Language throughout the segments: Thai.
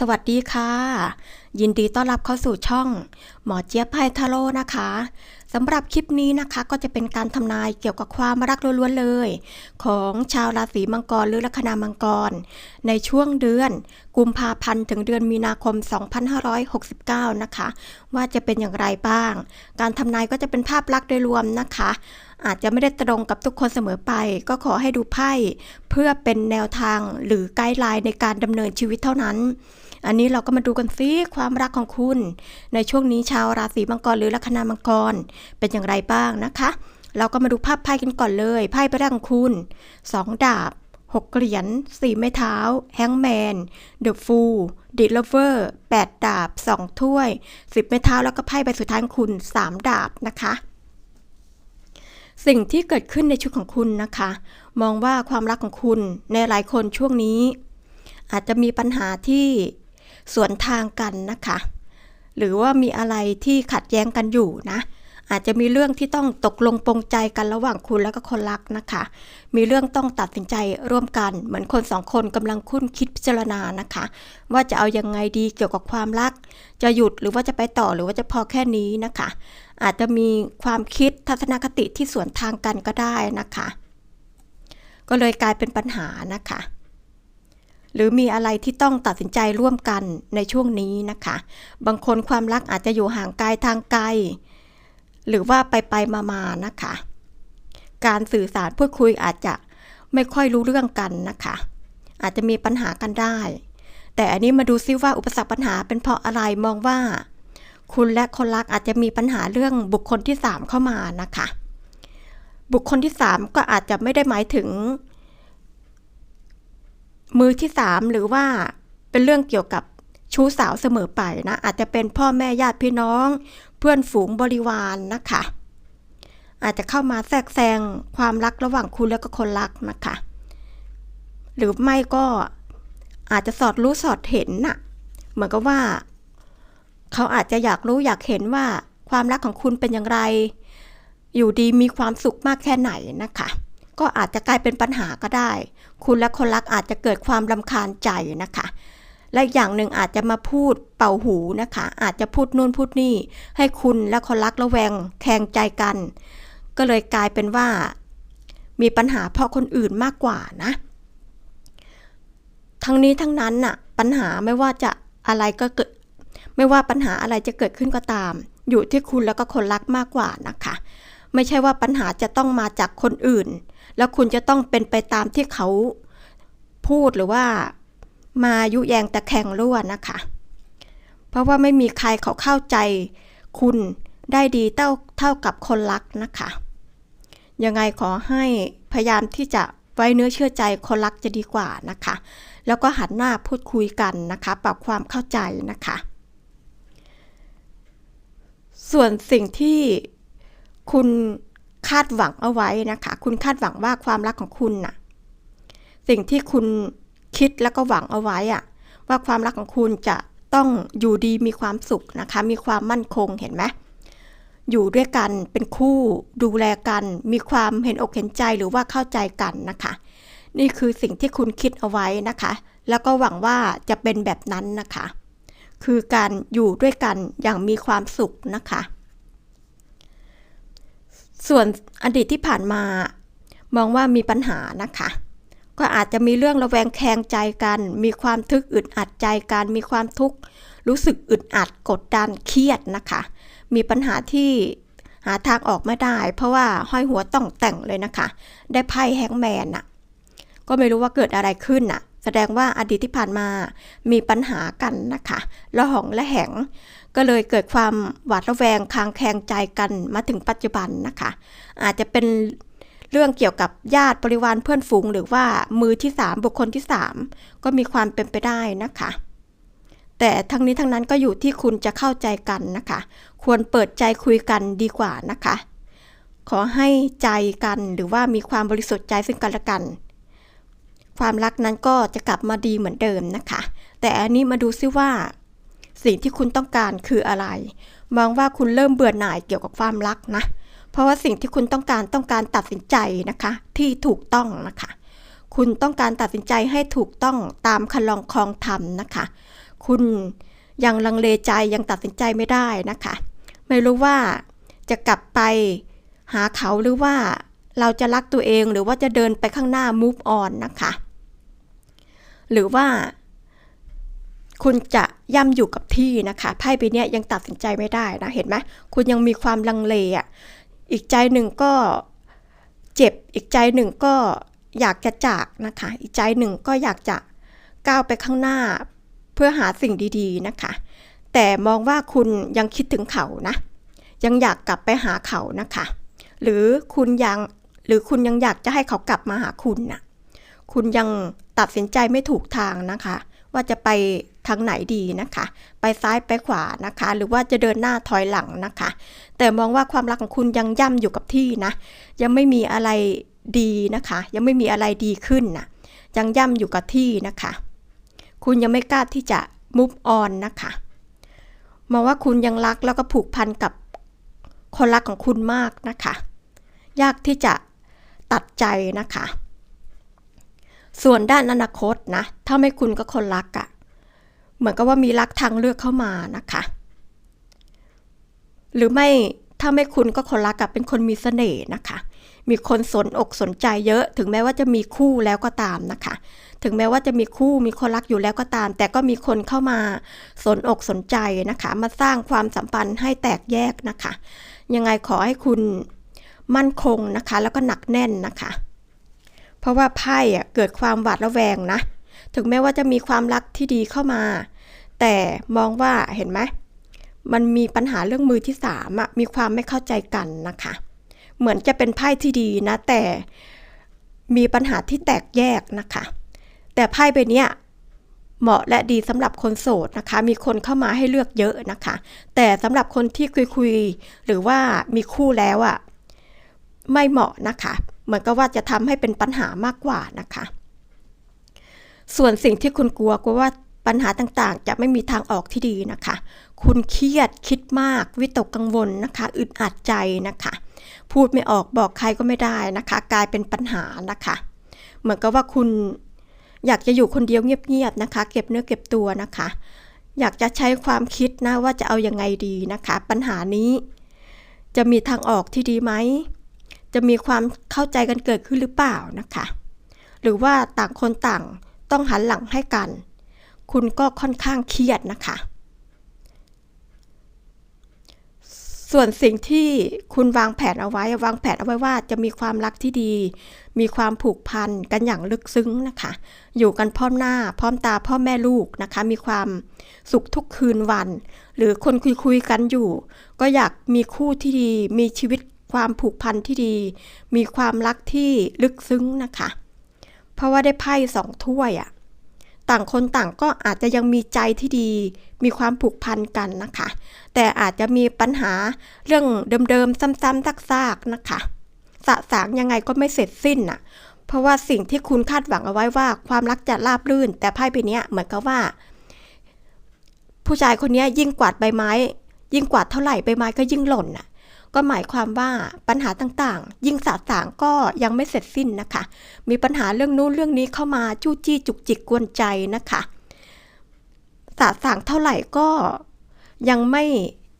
สวัสดีค่ะ ยินดีต้อนรับเข้าสู่ช่อง หมอเจี๊ยบไพทาโร่นะคะสำหรับคลิปนี้นะคะก็จะเป็นการทำนายเกี่ยวกับความรักล้วนๆเลย ของชาวราศีมังกรหรือลัคนามังกร ในช่วงเดือน กุมภาพันธ์ถึงเดือนมีนาคม 2569 นะคะ ว่าจะเป็นอย่างไรบ้าง การทำนายก็จะเป็นภาพลักษณ์โดยรวมนะคะ อาจจะไม่ได้ตรงกับทุกคนเสมอไป ก็ขอให้ดูไพ่เพื่อเป็นแนวทางหรือไกด์ไลน์ในการดำเนินชีวิตเท่านั้น อันนี้เราก็มาดูกันซิความรักของคุณ ในช่วงนี้ชาวราศีมังกรหรือลัคนามังกร เป็นอย่างไรบ้างนะคะ เราก็มาดูภาพไพ่กันก่อนเลยไพ่ประดังคุณ2ดาบ6เหรียญ4ไม้เท้า แฮงแมน เดอะฟูลดิลเวอร์8ดาบ 2 ถ้วย 10 ไม้เท้าแล้วก็ไพ่ใบสุดท้ายคุณ 3 ดาบนะคะ สิ่งที่เกิดขึ้นในชีวิตของคุณนะคะ มองว่าความรักของคุณในหลายคนช่วงนี้ อาจจะมีปัญหาที่สวนทางกันนะคะ หรือว่ามีอะไรที่ขัดแย้งกันอยู่นะ อาจจะมีเรื่องที่ต้องตกลงปรงใจกันระหว่างคุณแล้วก็คนรักนะคะ มีเรื่องต้องตัดสินใจร่วมกัน เหมือนคนสองคนกำลังคุ้นคิดพิจารณานะคะ ว่าจะเอายังไงดีเกี่ยวกับความรัก จะหยุดหรือว่าจะไปต่อหรือว่าจะพอแค่นี้นะคะ อาจจะมีความคิดทัศนคติที่สวนทางกันก็ได้นะคะ ก็เลยกลายเป็นปัญหานะคะ หรือมีอะไรที่ต้องตัดสินใจร่วมกันในช่วงนี้นะคะ บางคนความรักอาจจะอยู่ห่างไกลทางไกล หรือว่าไปไปมามานะคะ การสื่อสารพูดคุยอาจจะไม่ค่อยรู้เรื่องกันนะคะ อาจจะมีปัญหากันได้ แต่อันนี้มาดูซิว่าอุปสรรคปัญหาเป็นเพราะอะไรมองว่า คุณและคนรักอาจจะมีปัญหาเรื่องบุคคลที่ 3 เข้ามานะคะ บุคคลที่ 3 ก็อาจจะไม่ได้หมายถึง มือที่ 3 หรือว่าเป็นเรื่องเกี่ยวกับชู้สาวเสมอไปนะอาจจะเป็นพ่อแม่ญาติพี่น้อง เพื่อนฝูงบริวารนนะคะ อาจจะเข้ามาแทรกแซงความรักระหว่างคุณและก็คนรักนะคะ หรือไม่ก็อาจจะสอดรู้สอดเห็นน่ะ เหมือนกับว่า เขาอาจจะอยากรู้อยากเห็นว่าความรักของคุณเป็นอย่างไร อยู่ดีมีความสุขมากแค่ไหนนะคะ ก็อาจจะกลายเป็นปัญหาก็ได้ คุณและคนรักอาจจะเกิดความรำคาญใจนะคะ และอย่างหนึ่งอาจจะมาพูดเป่าหูนะคะ อาจจะพูดนู่นพูดนี่ ให้คุณและคนรักระแวงแคงใจกัน ก็เลยกลายเป็นว่า มีปัญหาเพราะคนอื่นมากกว่านะ ทั้งนี้ทั้งนั้นน่ะ ปัญหาไม่ว่าจะอะไรก็เกิด ไม่ว่าปัญหาอะไรจะเกิดขึ้นก็ตาม อยู่ที่คุณแล้วก็คนรักมากกว่านะคะ ไม่ใช่ว่าปัญหาจะต้องมาจากคนอื่น แล้วคุณจะต้องเป็นไปตามที่เขาพูดหรือว่ามายุแยงตะแคงรั่วนะคะ เพราะว่าไม่มีใครเขาเข้าใจ คุณได้ดีเท่าเท่ากับคนรักนะคะ ยังไงขอให้พยายามที่จะไว้เนื้อเชื่อใจคนรักจะดีกว่านะคะ แล้วก็หันหน้าพูดคุยกันนะคะ ปรับความเข้าใจนะคะ ส่วนสิ่งที่คุณคาดหวังเอาไว้นะคะ คุณคาดหวังว่าความรักของคุณน่ะ สิ่งที่คุณคิดแล้วก็หวังเอาไว้อะว่าความรักของคุณจะต้องอยู่ดีมีความสุขนะคะ มีความมั่นคงเห็นไหมอยู่ด้วยกันเป็นคู่ดูแลกัน มีความเห็นอกเห็นใจหรือว่าเข้าใจกันนะคะ นี่คือสิ่งที่คุณคิดเอาไว้นะคะ แล้วก็หวังว่าจะเป็นแบบนั้นนะคะ คือการอยู่ด้วยกันอย่างมีความสุขนะคะ ส่วนอดีตที่ผ่านมามองว่ามีปัญหานะคะ ก็อาจจะมีเรื่องระแวงแคงใจกัน มีความทึกอึดอัดใจกันมีความทุกข์รู้สึกอึดอัดกดดันเครียดนะคะ มีปัญหาที่หาทางออกไม่ได้ เพราะว่าห้อยหัวต้องแต่งเลยนะคะ ได้ไพ่แฮงแมนน่ะก็ไม่รู้ว่าเกิดอะไรขึ้นน่ะ แสดงว่าอดีตที่ผ่านมามีปัญหากันนะคะละหองและแหง ก็เลยเกิดความหวาดระแวงคางแคงใจกันมาถึงปัจจุบันนะคะ อาจจะเป็นเรื่องเกี่ยวกับญาติบริวารเพื่อนฝูง หรือว่ามือที่3บุคคลที่3ก็มีความเป็นไปได้นะคะแต่ทั้งนี้ทั้งนั้นก็อยู่ที่คุณจะเข้าใจกันนะคะ ควรเปิดใจคุยกันดีกว่านะคะ ขอให้ใจกันหรือว่ามีความบริสุทธิ์ใจซึ่งกันและกัน ความรักนั้นก็จะกลับมาดีเหมือนเดิมนะคะ แต่อันนี้มาดูซิว่า สิ่งที่คุณต้องการคืออะไร มองว่าคุณเริ่มเบื่อหน่ายเกี่ยวกับความรักนะ เพราะว่าสิ่งที่คุณต้องการต้องการตัดสินใจนะคะ ที่ถูกต้องนะคะ คุณต้องการตัดสินใจให้ถูกต้องตามคันลองคลองธรรมนะคะ คุณยังลังเลใจยังตัดสินใจไม่ได้นะคะ ไม่รู้ว่าจะกลับไปหาเขาหรือว่าเราจะรักตัวเองหรือว่าจะเดินไปข้างหน้า move on นะคะ หรือว่า คุณจะย่ำอยู่กับที่นะคะไพ่ใบนี้ยังตัดสินใจไม่ได้นะเห็นไหมคุณยังมีความลังเลอะอีกใจหนึ่งก็เจ็บอีกใจหนึ่งก็อยากจะจากนะคะ อีกใจหนึ่งก็อยากจะก้าวไปข้างหน้า เพื่อหาสิ่งดีๆนะคะ แต่มองว่าคุณยังคิดถึงเขานะ ยังอยากกลับไปหาเขานะคะ หรือคุณยังหรือคุณยังอยากจะให้เขากลับมาหาคุณน่ะ คุณยัง ตัดสินใจไม่ถูกทางนะคะ ว่าจะไปทางไหนดีนะคะ ไปซ้ายไปขวานะคะ หรือว่าจะเดินหน้าถอยหลังนะคะ แต่มองว่าความรักของคุณยังย่ำอยู่กับที่นะ ยังไม่มีอะไรดีนะคะ ยังไม่มีอะไรดีขึ้นนะยังย่ำอยู่กับที่นะคะ คุณยังไม่กล้าที่จะ move on นะคะมองว่าคุณยังรักแล้วก็ผูกพันกับคนรักของคุณมากนะคะ ยากที่จะตัดใจนะคะ ส่วนด้านอนาคตนะ ถ้าไม่คุณก็คนรักอะ่ะเหมือนกับว่ามีรักทางเลือกเข้ามานะคะ หรือไม่ถ้าไม่คุณก็คนรักอะเป็นคนมีเสน่ห์นะคะ มีคนสนอกสนใจเยอะ ถึงแม้ว่าจะมีคู่แล้วก็ตามนะคะ ถึงแม้ว่าจะมีคู่มีคนรักอยู่แล้วก็ตาม แต่ก็มีคนเข้ามาสนอกสนใจนะคะ มาสร้างความสัมพันธ์ให้แตกแยกนะคะ ยังไงขอให้คุณมั่นคงนะคะ แล้วก็หนักแน่นนะคะ เพราะว่าไพ่อะเกิดความหวาดระแวงนะ ถึงแม้ว่าจะมีความรักที่ดีเข้ามา แต่มองว่าเห็นไหมมันมีปัญหาเรื่องมือที่สามอะมีความไม่เข้าใจกันนะคะ เหมือนจะเป็นไพ่ที่ดีนะ แต่มีปัญหาที่แตกแยกนะคะ แต่ไพ่ใบนี้เหมาะและดีสำหรับคนโสดนะคะ มีคนเข้ามาให้เลือกเยอะนะคะ แต่สำหรับคนที่คุยคุยๆหรือว่ามีคู่แล้วอะ่ะไม่เหมาะนะคะ เหมือนกับว่าจะทำให้เป็นปัญหามากกว่านะคะ ส่วนสิ่งที่คุณกลัวกลัวว่าปัญหาต่างๆ จะไม่มีทางออกที่ดีนะคะ คุณเครียดคิดมาก วิตกกังวลนะคะ อึดอัดใจนะคะ พูดไม่ออกบอกใครก็ไม่ได้นะคะ กลายเป็นปัญหานะคะ เหมือนกับว่าคุณอยากจะอยู่คนเดียวเงียบๆนะคะ เก็บเนื้อเก็บตัวนะคะ อยากจะใช้ความคิดนะว่าจะเอาอยัางไงดีนะคะ ปัญหานี้จะมีทางออกที่ดีไหม จะมีความเข้าใจกันเกิดขึ้นหรือเปล่านะคะ หรือว่าต่างคนต่างต้องหันหลังให้กัน คุณก็ค่อนข้างเครียดนะคะ ส่วนสิ่งที่คุณวางแผนเอาไว้ วางแผนเอาไว้ว่าจะมีความรักที่ดี มีความผูกพันกันอย่างลึกซึ้งนะคะ อยู่กันพร้อมหน้า พร้อมตาพ่อแม่ลูกนะคะ มีความสุขทุกคืนวัน หรือคนคุยคุยกันอยู่ ก็อยากมีคู่ที่ดี มีชีวิต ความผูกพันที่ดี มีความรักที่ลึกซึ้งนะคะ เพราะว่าได้ไพ่สองถ้วยอะ่ะต่างคนต่างก็อาจจะยังมีใจที่ดี มีความผูกพันกันนะคะ แต่อาจจะมีปัญหาเรื่องเดิมๆซ้ำๆซากๆนะคะสะสางยังไงก็ไม่เสร็จสิ้นน่ะ เพราะว่าสิ่งที่คุณคาดหวังเอาไว้ว่าความรักจะราบรื่น แต่ไพ่ใบนี้เหมือนกับว่า ผู้ชายคนนี้ยิ่งกวาดใบไม้ ยิ่งกวาดเท่าไหร่ใบไม้ก็ยิ่งหล่นน่ะ ก็หมายความว่าปัญหาต่างๆ ยิ่งสะสางก็ยังไม่เสร็จสิ้นนะคะ มีปัญหาเรื่องนู้นเรื่องนี้เข้ามาจู้จี้จุกจิกกวนใจนะคะสะสางเท่าไหร่ก็ยังไม่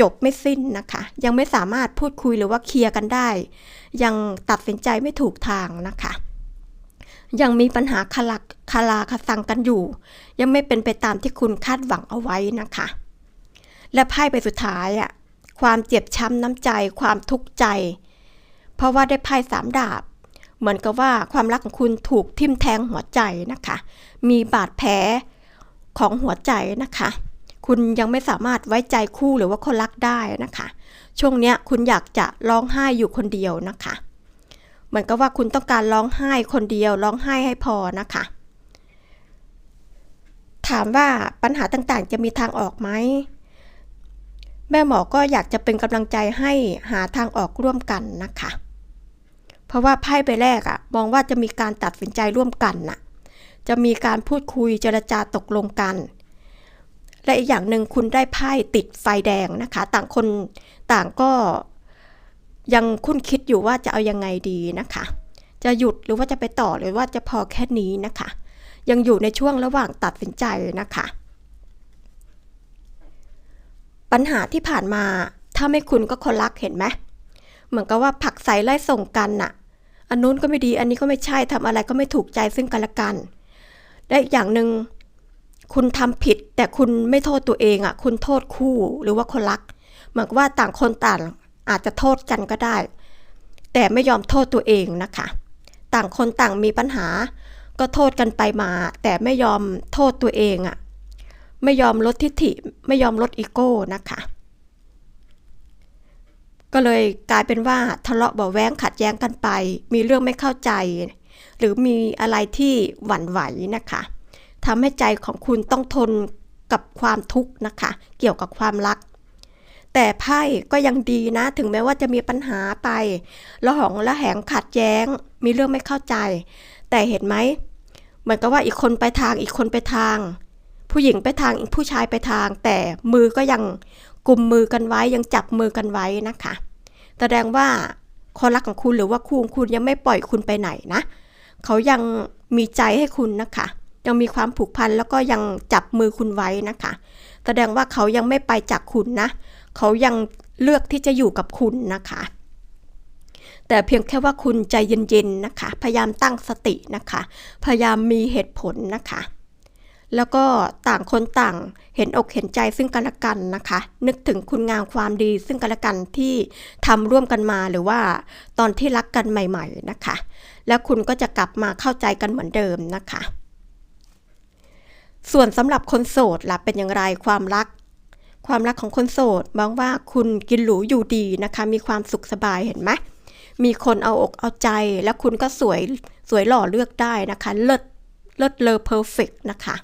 จบไม่สิ้นนะคะ ยังไม่สามารถพูดคุยหรือว่าเคลียร์กันได้ ยังตัดสินใจไม่ถูกทางนะคะ ยังมีปัญหาคาราคาราคาซังกันอยู่ ยังไม่เป็นไปตามที่คุณคาดหวังเอาไว้นะคะ และไพ่ใบสุดท้ายอะ ความเจ็บช้ำน้ำใจ ความทุกข์ใจ เพราะว่าได้ไพ่สามดาบ เหมือนกับว่าความรักของคุณถูกทิ่มแทงหัวใจนะคะ มีบาดแผลของหัวใจนะคะ คุณยังไม่สามารถไว้ใจคู่หรือว่าคนรักได้นะคะ ช่วงเนี้ยคุณอยากจะร้องไห้อยู่คนเดียวนะคะ เหมือนกับว่าคุณต้องการร้องไห้คนเดียวร้องไห้ให้พอนะคะ ถามว่าปัญหาต่างๆ จะมีทางออกไหม แม่หมอก็อยากจะเป็นกำลังใจให้หาทางออกร่วมกันนะคะ เพราะว่าไพ่ใบแรกอะมองว่าจะมีการตัดสินใจร่วมกันน่ะ จะมีการพูดคุยเจรจาตกลงกัน และอีกอย่างหนึ่งคุณได้ไพ่ติดไฟแดงนะคะ ต่างคนต่างก็ยังคุ้นคิดอยู่ว่าจะเอายังไงดีนะคะ จะหยุดหรือว่าจะไปต่อหรือว่าจะพอแค่นี้นะคะ ยังอยู่ในช่วงระหว่างตัดสินใจนะคะ ปัญหาที่ผ่านมา ถ้าไม่คุณก็คนรักเห็นไหมเหมือนกับว่าผักใส่ไล่ส่งกันน่ะ อันนู้นก็ไม่ดี อันนี้ก็ไม่ใช่ทำอะไรก็ไม่ถูกใจซึ่งกันและกันและอีกอย่างหนึ่งคุณทำผิด แต่คุณไม่โทษตัวเองอะ คุณโทษคู่หรือว่าคนรัก เหมือนกับว่าต่างคนต่างอาจจะโทษกันก็ได้ แต่ไม่ยอมโทษตัวเองนะคะ ต่างคนต่างมีปัญหา ก็โทษกันไปมา แต่ไม่ยอมโทษตัวเองอะ ไม่ยอมลดทิฐิ ไม่ยอมลดอีโก้นะคะ ก็เลยกลายเป็นว่าทะเลาะเบาแว้งขัดแย้งกันไป มีเรื่องไม่เข้าใจ หรือมีอะไรที่หวั่นไหวนะคะทำให้ใจของคุณต้องทนกับความทุกข์นะคะ เกี่ยวกับความรัก แต่ไพ่ก็ยังดีนะ ถึงแม้ว่าจะมีปัญหาไปละหองละแหงขัดแย้ง มีเรื่องไม่เข้าใจ แต่เห็นไหมเหมือนกับว่าอีกคนไปทางอีกคนไปทาง ผู้หญิงไปทางอีกผู้ชายไปทาง แต่มือก็ยังกุมมือกันไว้ยังจับมือกันไว้นะคะ แสดงว่าคนรักของคุณหรือว่าคู่ของคุณยังไม่ปล่อยคุณไปไหนนะ เขายังมีใจให้คุณนะคะ ยังมีความผูกพันแล้วก็ยังจับมือคุณไว้นะคะ แสดงว่าเขายังไม่ไปจากคุณนะ เขายังเลือกที่จะอยู่กับคุณนะคะ แต่เพียงแค่ว่าคุณใจเย็นๆนะคะ พยายามตั้งสตินะคะ พยายามมีเหตุผลนะคะ แล้วก็ต่างคนต่างเห็นอกเห็นใจซึ่งกันและกันนะคะ นึกถึงคุณงามความดีซึ่งกันและกันที่ทำร่วมกันมาหรือว่าตอนที่รักกันใหม่ ๆนะคะ แล้วคุณก็จะกลับมาเข้าใจกันเหมือนเดิมนะคะ ส่วนสำหรับคนโสดล่ะเป็นอย่างไรความรัก ความรักของคนโสดมองว่าคุณกินหรูอยู่ดีนะคะ มีความสุขสบายเห็นไหมมีคนเอาอกเอาใจ แล้วคุณก็สวยสวยหล่อเลือกได้นะคะ เลิศเลิศเลอเพอร์เฟกนะคะ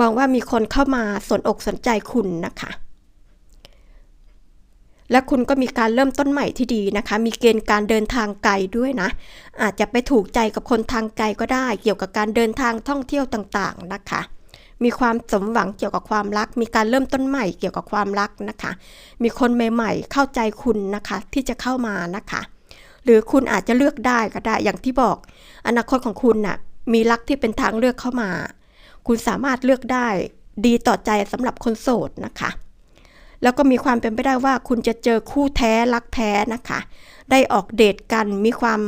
มองว่ามีคนเข้ามาสนอกสนใจคุณนะคะ และคุณก็มีการเริ่มต้นใหม่ที่ดีนะคะ มีเกณฑ์การเดินทางไกลด้วยนะ อาจจะไปถูกใจกับคนทางไกลก็ได้ เกี่ยวกับการเดินทางท่องเที่ยวต่างๆนะคะมีความสมหวังเกี่ยวกับความรัก มีการเริ่มต้นใหม่เกี่ยวกับความรักนะคะ มีคนใหม่ ๆ เข้าใจคุณนะคะ ที่จะเข้ามานะคะ หรือคุณอาจจะเลือกได้ก็ได้ อย่างที่บอก อนาคตของคุณน่ะ มีรักที่เป็นทางเลือกเข้ามา คุณสามารถเลือกได้ดีต่อใจสำหรับคนโสดนะคะ แล้วก็มีความเป็นไปได้ว่าคุณจะเจอคู่แท้รักแท้นะคะ ได้ออกเดทกันมีความ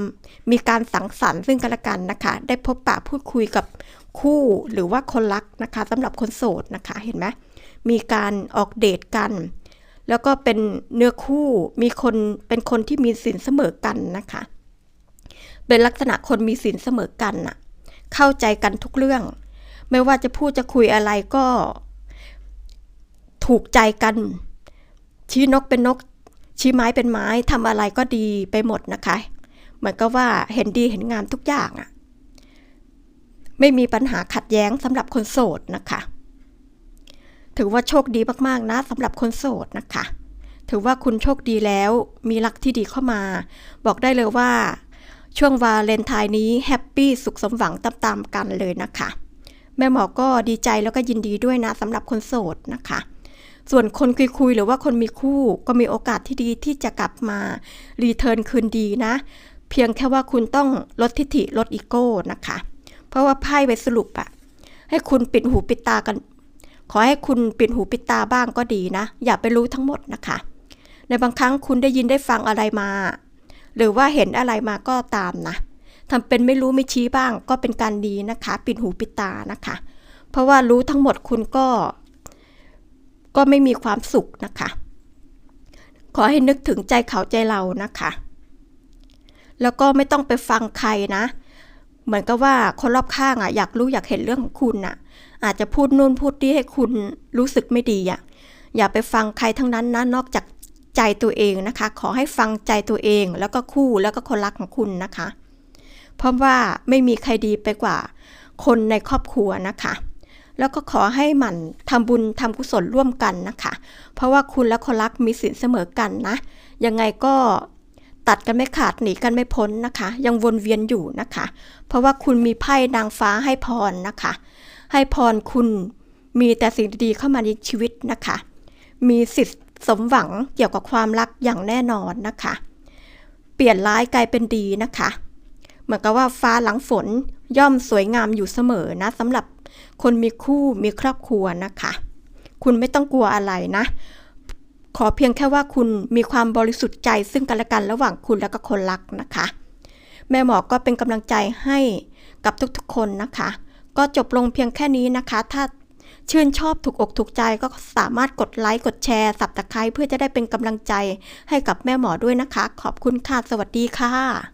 มีการสังสรรค์ซึ่งกันและกันนะคะ ได้พบปะพูดคุยกับคู่หรือว่าคนรักนะคะสำหรับคนโสดนะคะเห็นไหมมีการออกเดทกัน แล้วก็เป็นเนื้อคู่มีคนเป็นคนที่มีสินเสมอกันนะคะ เป็นลักษณะคนมีสินเสมอกันน่ะเข้าใจกันทุกเรื่อง ไม่ว่าจะพูดจะคุยอะไรก็ ถูกใจกัน ชี้นกเป็นนก ชี้ไม้เป็นไม้ทำอะไรก็ดีไปหมดนะคะ เหมือนกับว่าเห็นดีเห็นงามทุกอย่างอะไม่มีปัญหาขัดแย้งสำหรับคนโสดนะคะ ถือว่าโชคดีมากๆนะสำหรับคนโสดนะคะ ถือว่าคุณโชคดีแล้วมีรักที่ดีเข้ามา บอกได้เลยว่า ช่วงวาเลนไทน์นี้แฮปปี้สุขสมหวังตามๆกันเลยนะคะ แม่หมอก็ดีใจแล้วก็ยินดีด้วยนะสำหรับคนโสดนะคะ ส่วนคนคุยๆหรือว่าคนมีคู่ก็มีโอกาสที่ดีที่จะกลับมารีเทิร์นคืนดีนะ เพียงแค่ว่าคุณต้องลดทิฐิลดอีโก้นะคะ เพราะว่าไพ่ไปสรุปอะให้คุณปิดหูปิดตากัน ขอให้คุณปิดหูปิดตาบ้างก็ดีนะ อย่าไปรู้ทั้งหมดนะคะ ในบางครั้งคุณได้ยินได้ฟังอะไรมา หรือว่าเห็นอะไรมาก็ตามนะ ทำเป็นไม่รู้ไม่ชี้บ้าง ก็เป็นการดีนะคะ ปิดหูปิดตานะคะ เพราะว่ารู้ทั้งหมดคุณก็ ก็ไม่มีความสุขนะคะ ขอให้นึกถึงใจเขาใจเรานะคะ แล้วก็ไม่ต้องไปฟังใครนะ เหมือนกับว่าคนรอบข้างอะอยากรู้อยากเห็นเรื่องของคุณน่ะ อาจจะพูดนู่นพูดนี่ให้คุณรู้สึกไม่ดีอะอย่าไปฟังใครทั้งนั้นนะนอกจากใจตัวเองนะคะ ขอให้ฟังใจตัวเองแล้วก็คู่แล้วก็คนรักของคุณนะคะ เพราะว่าไม่มีใครดีไปกว่า คนในครอบครัวนะคะ แล้วก็ขอให้หมั่นทำบุญทำกุศลร่วมกันนะคะ เพราะว่าคุณและคนรักมีสินเสมอกันนะ ยังไงก็ตัดกันไม่ขาดหนีกันไม่พ้นนะคะ ยังวนเวียนอยู่นะคะ เพราะว่าคุณมีไพ่นางฟ้าให้พรนะคะ ให้พรคุณมีแต่สิ่งดีๆเข้ามาในชีวิตนะคะ มีสิทธิ์สมหวังเกี่ยวกับความรักอย่างแน่นอนนะคะ เปลี่ยนร้ายกลายเป็นดีนะคะ เหมือนกับว่าฟ้าหลังฝนย่อมสวยงามอยู่เสมอนะสำหรับคนมีคู่มีครอบครัวนะคะ คุณไม่ต้องกลัวอะไรนะ ขอเพียงแค่ว่าคุณมีความบริสุทธิ์ใจซึ่งกันและกันระหว่างคุณและก็คนรักนะคะ แม่หมอก็เป็นกำลังใจให้กับทุกๆคนนะคะ ก็จบลงเพียงแค่นี้นะคะ ถ้าชื่นชอบถูกอกถูกใจก็สามารถกดไลค์กดแชร์สับตะไคร้เพื่อจะได้เป็นกำลังใจให้กับแม่หมอด้วยนะคะ ขอบคุณค่ะ สวัสดีค่ะ